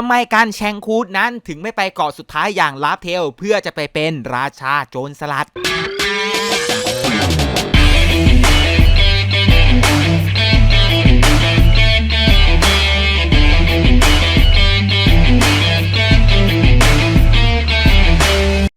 ทำไมการแชงคูดนั้นถึงไม่ไปเกาะสุดท้ายอย่างลาฟเทล เพื่อจะไปเป็นราชาโจรสลัด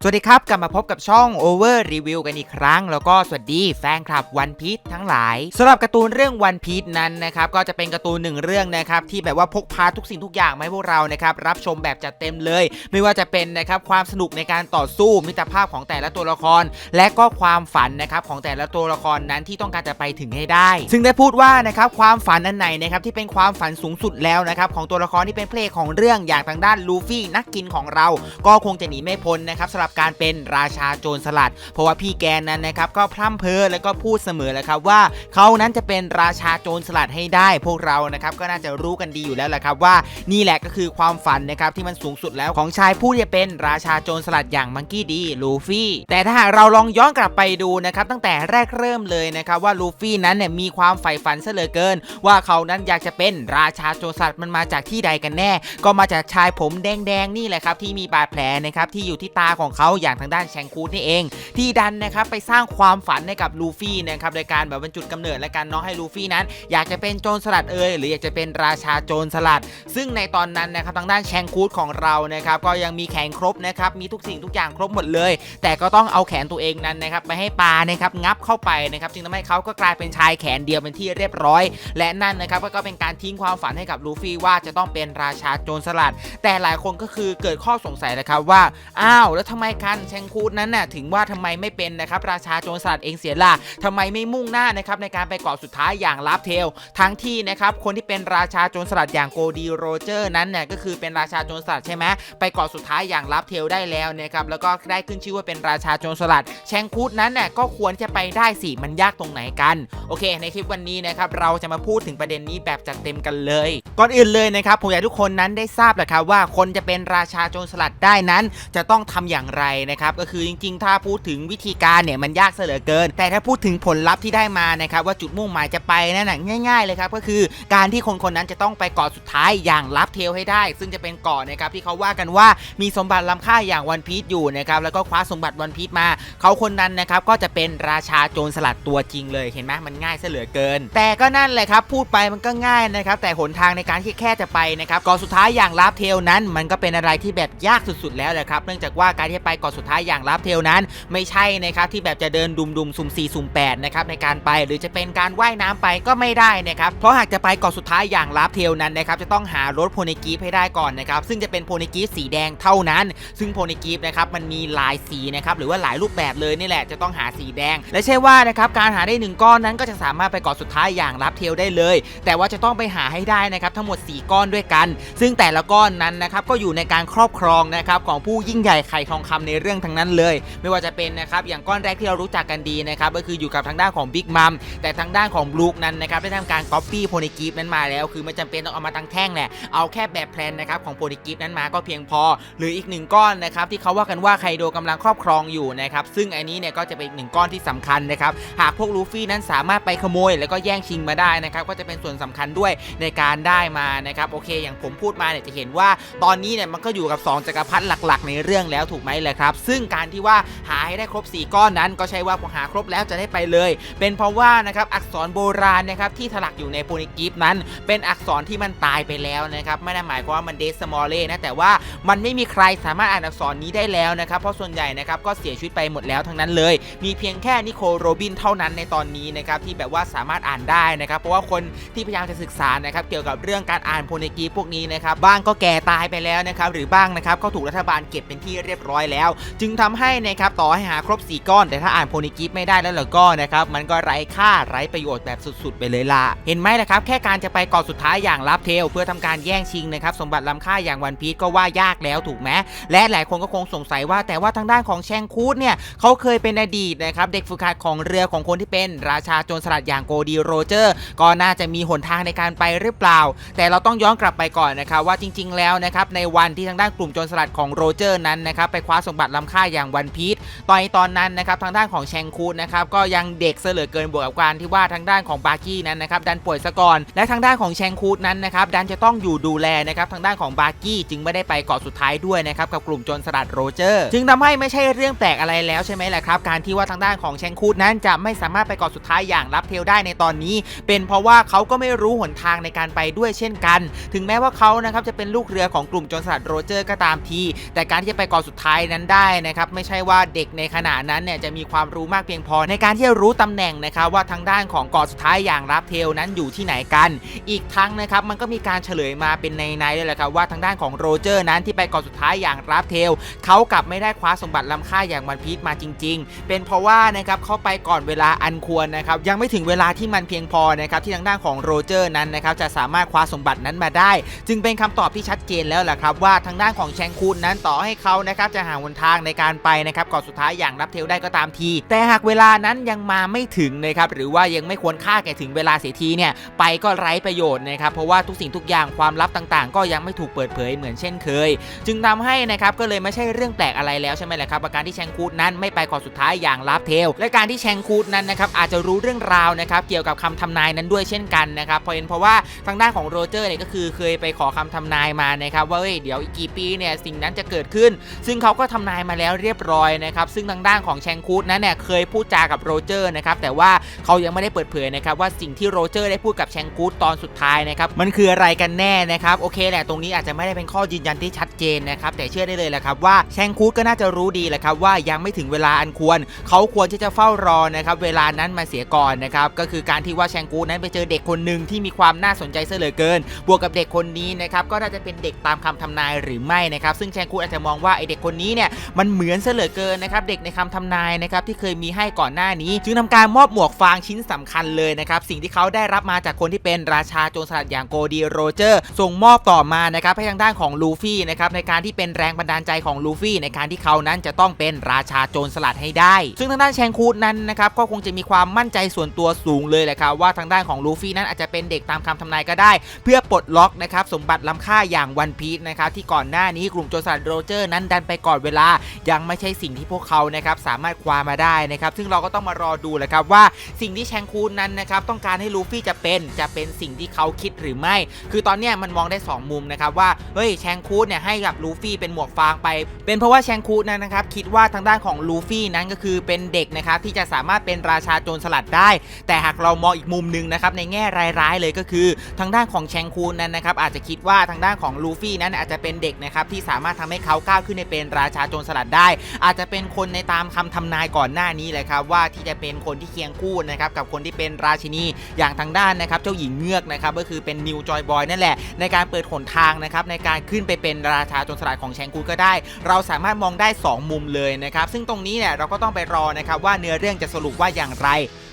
สวัสดีครับ กลับมาพบกับช่อง Over Review กันอีกครั้ง แล้วก็สวัสดีแฟนคลับวันพี e ทั้งหลายสำหรับการ์ตูนเรื่องวันพี e นั้นนะครับก็จะเป็นการ์ตูนหนึ่งเรื่องนะครับที่แบบว่าพกพาทุกสิ่งทุกอย่างมาให้พวกเรานะครับรับชมแบบจัดเต็มเลย ไม่ว่าจะเป็นนะครับความสนุกในการต่อสู้มิตรภาพของแต่ละตัวละคร และก็ความฝันนะครับของแต่ละตัวละครนั้นที่ต้องการจะไปถึงให้ได้ ซึ่งได้พูดว่านะครับความฝันอันไหนนะครับที่เป็นความฝันสูงสุดแล้วนะครับของตัวละครที่เป็นเพลงของเรื่องอย่างทางด้านลูฟี่นักกินของเรา ก็คงจะหนีไม่พ้นนะครับสำหรับการเป็นราชาโจรสลัด เพราะว่าพี่แกนั้นนะครับก็พร่ำเพ้อแล้วก็พูดเสมอแหละครับว่าเขานั้นจะเป็นราชาโจรสลัดให้ได้ พวกเรานะครับก็น่าจะรู้กันดีอยู่แล้วแหละครับว่านี่แหละก็คือความฝันนะครับที่มันสูงสุดแล้วของชายผู้ที่จะเป็นราชาโจรสลัดอย่างมังกี้ดีลูฟี่แต่ถ้าหากเราลองย้อนกลับไปดูนะครับตั้งแต่แรกเริ่มเลยนะครับว่าลูฟี่นั้นเนี่ยมีความใฝ่ฝันซะเหลือเกิน ว่าเขานั้นอยากจะเป็นราชาโจรสลัดมันมาจากที่ใดกันแน่ ก็มาจากชายผมแดงๆนี่แหละครับที่มีบาดแผลนะครับที่อยู่ที่ตาของเขาอย่างทางด้านแชงคูดนี่เอง ที่ดันนะครับไปสร้างความฝันให้กับลูฟี่นะครับโดยการแบบบรรจุดกำเนิดและการน้องให้ลูฟี่นั้น อยากจะเป็นโจรสลัดเอ่ยหรืออยากจะเป็นราชาโจรสลัด ซึ่งในตอนนั้นนะครับทางด้านแชงคูดของเรานะครับก็ยังมีแขนครบนะครับมีทุกสิ่งทุกอย่างครบหมดเลย แต่ก็ต้องเอาแขนตัวเองนั้นนะครับไปให้ปลานะครับงับเข้าไปนะครับจึงทำให้เขาก็กลายเป็นชายแขนเดียวเป็นที่เรียบร้อย และนั่นนะครับก็เป็นการทิ้งความฝันให้กับลูฟี่ว่าจะต้องเป็นราชาโจรสลัด แต่หลายคนก็คือเกิดข้อสงสัยนะครับว่าอ้าวแล้วทำไมกันแชงคูดนั้นน่ะถึงว่าทำไมไม่เป็นนะครับราชาโจรสลัดเองเสียล่ะทำไมไม่มุ่งหน้านะครับในการไปเกาะสุดท้ายอย่างลาฟเทล ทั้งที่นะครับคนที่เป็นราชาโจรสลัดอย่างโกดีโรเจอร์นั้นเนี่ยก็คือเป็นราชาโจรสลัดใช่ไหมไปเกาะสุดท้ายอย่างลาฟเทลได้แล้วนะครับแล้วก็ได้ขึ้นชื่อว่าเป็นราชาโจรสลัดแชงคูดนั้นเนี่ยก็ควรจะไปได้สิมันยากตรงไหนกัน โอเค ในคลิปวันนี้นะครับเราจะมาพูดถึงประเด็นนี้แบบจัดเต็มกันเลย ก่อนอื่นเลยนะครับผมอยากให้ทุกคนนั้นได้ทราบแหละครับว่าคนจะเป็นราชาโจรสลัดได้นั้น จะต้องทำอย่างไรนะครับก็คือจริง ๆ ถ้าพูดถึงวิธีการเนี่ยมันยากเสเหลือเกิน แต่ถ้าพูดถึงผลลัพธ์ที่ได้มานะครับว่าจุดมุ่งหมายจะไปนั่นน่ะง่าย ๆ เลยครับก็คือการที่คนคนนั้นจะต้องไปเกาะสุดท้ายอย่างลับเทลให้ได้ ซึ่งจะเป็นเกาะนะครับที่เขาว่ากันว่ามีสมบัติล้ำค่าอย่างวันพีชอยู่นะครับแล้วก็คว้าสมบัติวันพีชมา เขาคนนั้นนะครับก็จะเป็นราชาโจรสลัดตัวจริงเลยเห็นไหมมันง่ายเสเหลือเกิน แต่ก็นั่นแหละครับพูดไปมันก็ง่ายนะครับแต่หนทางในการที่แค่จะไปนะครับเกาะสุดท้ายอย่างลับเทลนั้น มันก็เป็นอะไรที่แบบยากสุดๆ แล้วแหละครับเนื่องจากว่าการที่ไปกาะสุดท้ายอย่างลับเทลนั้น ไม่ใช่นะครับที่แบบจะเดินดุมๆสุ่ม4สุ่ม8นะครับในการไปหรือจะเป็นการว่ายน้ำไปก็ไม่ได้นะครับเพราะหากจะไปเกาะสุดท้ายอย่างลับเทลนั้นนะครับจะต้องหารถโพนิกีฟให้ได้ก่อนนะครับซึ่งจะเป็นโพนิกีฟสีแดงเท่านั้น ซึ่งโพนิกีฟนะครับมันมีหลายสีนะครับหรือว่าหลายรูปแบบเลยนี่แหละจะต้องหาสีแดง และใช่ว่านะครับการหาได้หนึ่งก้อนนั้นก็จะสามารถไปเกาะสุดท้ายอย่างลับเทลได้เลย แต่ว่าจะต้องไปหาให้ได้นะครับทั้งหมด 4 ก้อนด้วยกัน ซึ่งแต่ละก้อนนั้นนะครับก็อยู่ในการครอบครองนะครับของผู้ยิ่งใหญ่ไข่ทองคำในเรื่องทั้งนั้นเลย ไม่ว่าจะเป็นนะครับอย่างก้อนแรกที่เรารู้จักกันดีนะครับก็คืออยู่กับทางด้านของบิ๊กมัมแต่ทางด้านของบลูคนั้นนะครับได้ทำการก๊อปปี้โพนิกีฟนั้นมาแล้ว คือไม่จำเป็นต้องเอามาตั้งแท่งแหละเอาแค่แบบแพลนนะครับของโพนิกีฟนั้นมาก็เพียงพอ หรืออีกหนึ่งก้อนนะครับที่เขาว่ากันว่าไคโดกำลังครอบครองอยู่นะครับซึ่งอันนี้เนี่ยก็จะเป็นอีกหนึ่งก้อนที่สำคัญนะครับหากพวกลูฟี่นั้นสามารถไปขโมย แล้วก็แย่งชิงมาได้นะครับก็จะเป็นส่วนสำคัญด้วยในการได้มานะครับโอเค อย่างผมพูดมาเนี่ยจะเห็นว่าตอนนี้เนี่ยมันก็อยู่กับ 2จักรพรรดิหลัก ๆ ในเรื่องแล้วถูกไหมเลยครับ ซึ่งการที่ว่าหาให้ได้ครบ 4 ก้อนนั้น ก็ใช่ว่าพอหาครบแล้วจะได้ไปเลย เป็นเพราะว่านะครับอักษรโบราณนะครับที่ถลักอยู่ในโพนิกิฟนั้น เป็นอักษรที่มันตายไปแล้วนะครับไม่ได้หมายความว่ามันเดสมอลเล่นะแต่ว่ามันไม่มีใครสามารถอ่านอักษรนี้ได้แล้วนะครับเพราะส่วนใหญ่นะครับก็เสียชีวิตไปหมดแล้วทั้งนั้นเลย มีเพียงแค่นิโคลโรบินเท่านั้นในตอนนี้นะครับที่แบบว่าสามารถอ่านได้นะครับเพราะว่าคนที่พยายามจะศึกษานะครับเกี่ยวกับเรื่องการอ่านโพนิกีฟพวกนี้นะครับบ้างก็แก่ตายไปแล้วนะครับหรือบ้างนะครับก็ถูกรัฐบาลเก็บเป็นที่เรียบร้อยแล้ว จึงทำให้นะครับต่อให้หาครบ 4 ก้อน แต่ถ้าอ่านโพนิกิฟไม่ได้แล้วล่ะก็นะครับมันก็ไร้ค่าไร้ประโยชน์แบบสุดๆ ไปเลยล่ะ เห็นไหมล่ะครับ แค่การจะไปเกาะสุดท้ายอย่างลับเทล เพื่อทำการแย่งชิงนะครับสมบัติล้ำค่าอย่างวันพีชก็ว่ายากากแล้วถูกไหมและหลายคนก็คงสงสัยว่าแต่ว่าทางด้านของแชงคูดเนี่ยเขาเคยเป็นอดีตนะครับเด็กฝึกหัดของเรือของคนที่เป็นราชาโจรสลัดอย่างโกดีโรเจอร์ ก็น่าจะมีหนทางในการไปหรือเปล่า แต่เราต้องย้อนกลับไปก่อนนะครับว่าจริง ๆ แล้วนะครับในวันที่ทางด้านกลุ่มโจรสลัดของโรเจอร์นั้นนะครับไปคว้าสมบัติล้ำค่าอย่างวันพีชตอนตอนนั้นนะครับทางด้านของแชงคูดนะครับก็ยังเด็กเสลือเกินบวกกับการที่ว่าทางด้านของบาร์กี้นั้นนะครับดันป่วยซะก่อนและทางด้านของแชงคูดนั้นนะครับดันจะต้องอยู่ดูแลนะครับทางด้านของบาร์กี้จึงไม่ได้ไปเกาะสุดท้ายด้วยนะครับกับกลุ่มโจรสลัดโรเจอร์ จึงทำให้ไม่ใช่เรื่องแปลกอะไรแล้วใช่ไหมล่ะครับการที่ว่าทางด้านของแชงคูดนั้นจะไม่สามารถไปเกาะสุดท้ายอย่างรับเทลได้ในตอนนี้ เป็นเพราะว่าเขาก็ไม่รู้หนทางในการไปด้วยเช่นกัน ถึงแม้ว่าเขานะครับจะเป็นลูกเรือของกลุ่มโจรสลัดโรเจอร์ก็ตามที แต่การที่จะไปเกาะสุดท้ายนั้นได้นะครับไม่ใช่ว่าเด็กในขณะนั้นเนี่ยจะมีความรู้มากเพียงพอ ในการที่จะรู้ตำแหน่งนะครับว่าทางด้านของเกาะสุดท้ายอย่างรับเทลนั้นอยู่ที่ไหนกัน อีกทั้งนะครับมันก็มีการเฉลยมาเป็นในในๆเลยแหละครับว่าทางด้านของโรเจอร์นั้นที่ไปเกาะสุดท้ายอย่างรับเทลเขากลับไม่ได้คว้าสมบัติล้ำค่าอย่างวันพีชมาจริง ๆ เป็นเพราะว่านะครับเขาไปก่อนเวลาอันควรนะครับยังไม่ถึงเวลาที่มันเพียงพอนะครับที่ทางด้านของโรเจอร์นั้นนะครับจะสามารถคว้าสมบัตินั้นมาได้ จึงเป็นคำตอบที่ชัดเจนแล้วแหละครับว่าทางด้านของแชงคูนนั้นต่อให้เขานะครับจะหาหนทางในการไปนะครับก่อนสุดท้ายอย่างรับเทลได้ก็ตามที แต่หากเวลานั้นยังมาไม่ถึงนะครับหรือว่ายังไม่ควรค่าแก่ถึงเวลาเสียทีเนี่ยไปก็ไร้ประโยชน์นะครับเพราะว่าทุกสิ่งทุกอย่างความลับต่างๆ ก็ยังไม่ถูกเปิดเผยเหมือนเช่นเคย จึงทำให้นะครับก็เลยไม่ใช่เรื่องแปลกอะไรแล้วใช่ไหมล่ะครับการที่แชงคูดนั้นไม่ไปก่อนสุดท้ายอย่างรับเทลและการที่แชงคูดนั้นนะครับอาจจะรู้เรื่องราวนะครับเกี่ยวกับคำทำนายนั้นด้วยเช่นกันนะครับเพราะเห็นเพราะว่าทางด้านของโรเจอร์เนี่ยก็คือเคยไปขอคำทำนายมานะครับว่าเฮ้ยเดี๋ยวอีกกี่ปีเนี่ยสิ่งนั้นจะเกิดขึ้น ซึ่งเขาก็ทำนายมาแล้วเรียบร้อยนะครับซึ่งทางด้านของแชงคูดนั้นเนี่ยเคยพูดจากับโรเจอร์นะครับแต่ว่าเขายังไม่ได้เปิดเผยนะครับว่าสิ่งที่โรเจอร์ได้พูดกับแชงคูดตอนสุดท้ายนะครับมันคืออะไรกันแน่นะครับโอเคแหละตรงนี้อาจจะไม่ได้เป็นข้อยืนยันที่ชัดเจนนะครับแต่เชื่อได้เลยแหละครับว่าแชงคูดก็น่าจะรู้ดีแหละครับว่ายังไม่ถึงเวลาอันควร เขาควรที่จะเฝ้ารอนะครับเวลานั้นมาเสียก่อนนะครับก็คือการที่ว่าแชงกูนั้นไปเจอเด็กคนหนึ่งที่มีความน่าสนใจเสียเหลือเกิน บวกกับเด็กคนนี้นะครับก็น่าจะเป็นเด็กตามคำทำนายหรือไม่นะครับซึ่งแชงกูอาจจะมองว่าไอเด็กคนนี้เนี่ยมันเหมือนเสลือเกินนะครับเด็กในคำทำนายนะครับที่เคยมีให้ก่อนหน้านี้ จึงทำการมอบหมวกฟางชิ้นสำคัญเลยนะครับสิ่งที่เขาได้รับมาจากคนที่เป็นราชาโจรสลัดอย่างโกดีโรเจอร์ส่งมอบต่อมานะครับให้ทางด้านของลูฟี่นะครับในการที่เป็นแรงบันดาลใจของลูฟี่ในการที่เขานั้นจะต้องเป็นราชาโจรสลัดให้ได้ ซึ่งทางด้านแชงคูดนั้นนะครับก็คงจะมีความมั่นใจส่วนตัวสูงเลยแหละครับว่าทางด้านของลูฟี่นั้นอาจจะเป็นเด็กตามคำทำนายก็ได้ เพื่อปลดล็อกนะครับสมบัติล้ำค่าอย่างวันพีชนะครับที่ก่อนหน้านี้กลุ่มโจรสลัดโรเจอร์นั้นดันไปก่อนเวลายังไม่ใช่สิ่งที่พวกเขานะครับสามารถคว้ามาได้นะครับซึ่งเราก็ต้องมารอดูแหละครับว่าสิ่งที่แชงคูดนั้นนะครับต้องการให้ลูฟี่จะเป็นจะเป็นสิ่งที่เขาคิดหรือไม่ คือตอนเนี้ยมันมองได้ 2 มุมนะครับว่าเฮ้ยแชงคูดเนี่ยให้กับลูฟี่เป็นหมวกฟางไป เป็นเพราะว่าแชงคูดนั้นนะครับคิดว่าทางด้านของลูฟี่นั้นก็คือเป็นเด็กนะครับที่จะสามารถเป็นราชาโจรสลัดได้ แต่หากเรามองอีกมุมหนึ่งนะครับในแง่ร้ายๆเลยก็คือ ทางด้านของแชงคูนนั้นนะครับอาจจะคิดว่าทางด้านของลูฟี่นั้นอาจจะเป็นเด็กนะครับที่สามารถทำให้เขาก้าวขึ้นในเป็นราชาโจรสลัดได้ อาจจะเป็นคนในตามคำทำนายก่อนหน้านี้เลยครับว่าที่จะเป็นคนที่เคียงคู่นะครับกับคนที่เป็นราชินีอย่างทางด้านนะครับเจ้าหญิงเงือกนะครับก็คือเป็นนิวจอยบอยนั่นแหละในการเปิดหนทางนะครับในการขึ้นไปเป็นราชาโจรสลัดของแชงคูนก็ได้ เราสามารถมองได้ 2 มุมเลยนะครับซึ่งตรงนี้เนี่ยเราก็ต้องไปรอนะครับว่าเนื้อเรื่องจะสรุปว่าอย่างไร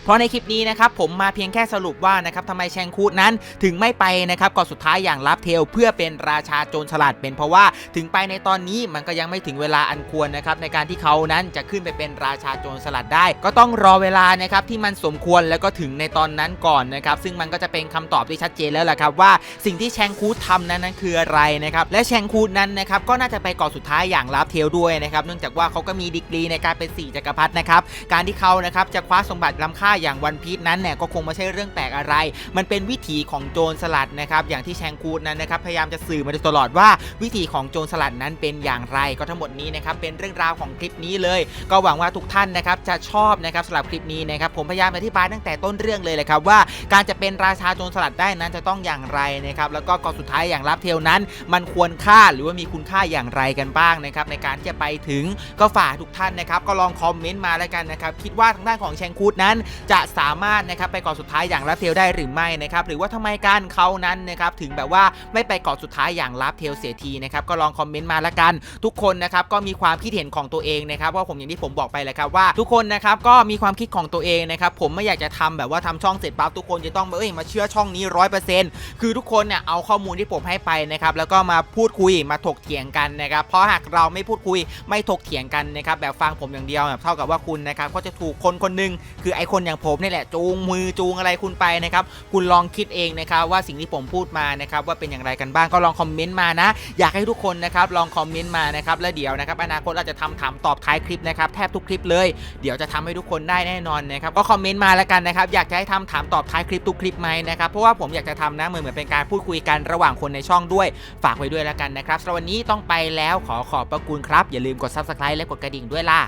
เพราะในคลิปนี้นะครับผมมาเพียงแค่สรุปว่านะครับทำไมแชงคูดนั้นถึงไม่ไปนะครับก่อนสุดท้ายอย่างลับเทลเพื่อเป็นราชาโจรสลัดเป็นเพราะว่าถึงไปในตอนนี้มันก็ยังไม่ถึงเวลาอันควรนะครับในการที่เขานั้นจะขึ้นไปเป็นราชาโจรสลัดได้ ก็ต้องรอเวลานะครับที่มันสมควรแล้วก็ถึงในตอนนั้นก่อนนะครับซึ่งมันก็จะเป็นคำตอบที่ชัดเจนแล้วแหละครับว่าสิ่งที่แชงคูดทำนั้นนั้นคืออะไรนะครับและแชงคูดนั้นนะครับก็น่าจะไปก่อนสุดท้ายอย่างลับเทลด้วยนะครับเนื่องจากว่าเขาก็มีดีกรีในการเป็นสี่จักรพรรดินะครับการที่เขานะครับจะคว้าสมบัติล้ำค่าอย่างวันพีชนั้นเนี่ยก็คงไม่ใช่เรื่องแปลกอะไร มันเป็นวิถีของโจรสลัดนะครับอย่างที่แชงคูดนั้นนะครับพยายามจะสื่อมาโดยตลอดว่าวิถีของโจรสลัดนั้นเป็นอย่างไรก็ทั้งหมดนี้นะครับเป็นเรื่องราวของคลิปนี้เลย ก็หวังว่าทุกท่านนะครับจะชอบนะครับสำหรับคลิปนี้นะครับผมพยายามอธิบายตั้งแต่ต้นเรื่องเลยแหละครับว่าการจะเป็นราชาโจรสลัดได้นั้นจะต้องอย่างไรนะครับแล้วก็ก่อนสุดท้ายอย่างรับเทลนั้น มันควรค่าหรือว่ามีคุณค่าอย่างไรกันบ้างนะครับในการที่จะไปถึงก็ฝากทุกท่านนะครับก็ลองคอมเมนต์มาแล้วกันนะครับคิดว่าทางด้านของแชงคูดนั้นจะสามารถนะครับไปเกาะสุดท้ายอย่างลาเทลได้หรือไม่นะครับหรือว่าทำไมการเขานั้นนะครับถึงแบบว่าไม่ไปเกาะสุดท้ายอย่างลาเทลเสียทีนะครับก็ลองคอมเมนต์มาละกัน ทุกคนนะครับก็มีความคิดเห็นของตัวเองนะครับเพราะผมอย่างที่ผมบอกไปแหละครับว่าทุกคนนะครับก็มีความคิดของตัวเองนะครับผมไม่อยากจะทำแบบว่าทำช่องเสร็จปั๊บทุกคนจะต้องเอ้ยมาเชื่อช่องนี้ร้อยเปอร์เซ็นต์คือทุกคนเนี่ยเอาข้อมูลที่ผมให้ไปนะครับแล้วก็มาพูดคุยมาถกเถียงกันนะครับเพราะหากเราไม่พูดคุยไม่ถกเถียงกันนะครับแบบฟังผมอย่างเดียวแบบเท่ากับว่าคุณนะครับก็จะถูกคนคนหนึงคือไอคนอย่างผมนี่แหละจูงมือจูงอะไรคุณไปนะครับคุณลองคิดเองนะครับว่าสิ่งที่ผมพูดมานะครับว่าเป็นอย่างไรกันบ้างก็ลองคอมเมนต์มานะ อยากให้ทุกคนนะครับลองคอมเมนต์มานะครับแล้วเดี๋ยวนะครับอนาคตเราจะทำถามตอบท้ายคลิปนะครับแทบทุกคลิปเลย เดี๋ยวจะทำให้ทุกคนได้แน่นอนนะครับก็คอมเมนต์มาแล้วกันนะครับอยากจะให้ทำถามตอบท้ายคลิปทุกคลิปไหมนะครับเพราะว่าผมอยากจะทำนะเหมือนเหมือนเป็นการพูดคุยกันระหว่างคนในช่องด้วยฝากไว้ด้วยแล้วกันนะครับสำหรับวันนี้ต้องไปแล้วขอขอบพระคุณครับ อย่าลืมกด subscribe และกดกระดิ่งด้วยล่ะ